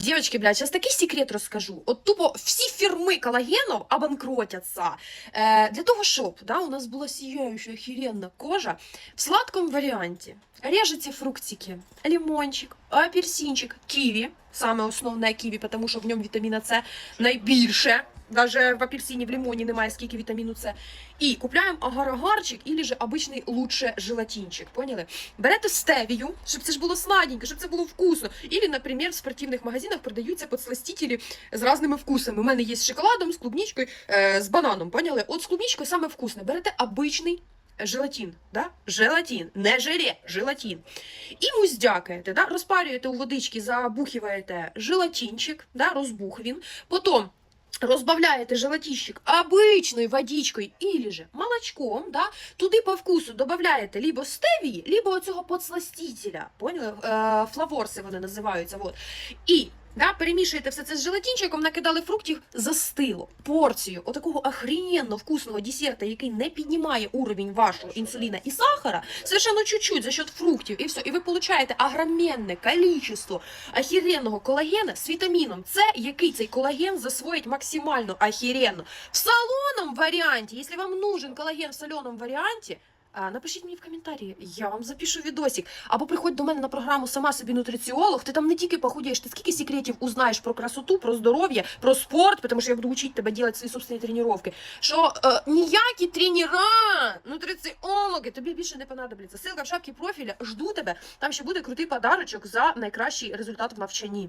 Девочки, блядь, сейчас такий секрет розкажу. От тупо всі фірми колагенов обанкротяться. Е, для того, щоб да, у нас була сіяюча охеренна кожа в сладкому варіанті. Режете фруктики, лимончик, апельсинчик, ківі, саме основне ківі, тому що в ньому вітаміна С найбільше. Даже в апельсині, в лимоні немає скільки вітаміну С. І купляємо агар-агарчик, или же обичний лучше желатинчик. Поняли? Берете стевію, щоб це ж було сладенько, щоб це було вкусно. Или, наприклад, в спортивних магазинах продаються подсластителі з різними вкусами. У мене є з шоколадом, з клубничкою, з бананом. Поняли? От з клубничкою саме вкусне. Берете обичний желатин, да? желатин, не желе, желатин. І муздякаєте, да? розпарюєте у водички, забухиваєте желатинчик, да? розбух він. Потім Розбавляєте желатинчик обычной водичкой или же молочком, да, туди по вкусу додаєте либо стевії, либо оцього подсластителя, поняли? Е, флаворси вони називаються. Вот. І да, перемішуєте все це з желатинчиком, накидали фруктів, застило порцію отакого охрененно вкусного десерта, який не піднімає уровень вашого інсуліна і сахара, совершенно чуть-чуть за счет фруктів, і все. І ви получаєте огроменне количество охеренного колагена з вітаміном С, який цей колаген засвоїть максимально охеренно. В солоному варіанті, якщо вам нужен колаген в соленому варіанті, Напишіть мені в коментарі, я вам запишу відосик. Або приходь до мене на програму сама собі нутриціолог. Ти там не тільки похудієш, ти скільки секретів узнаєш про красоту, про здоров'я, про спорт, тому що я буду учити тебе робити свої собственні тренування. Що е, ніякі тренера, нутриціологи тобі більше не понадобляться. Ссылка в шапці профіля, жду тебе. Там ще буде крутий подарочок за найкращий результат в навчанні.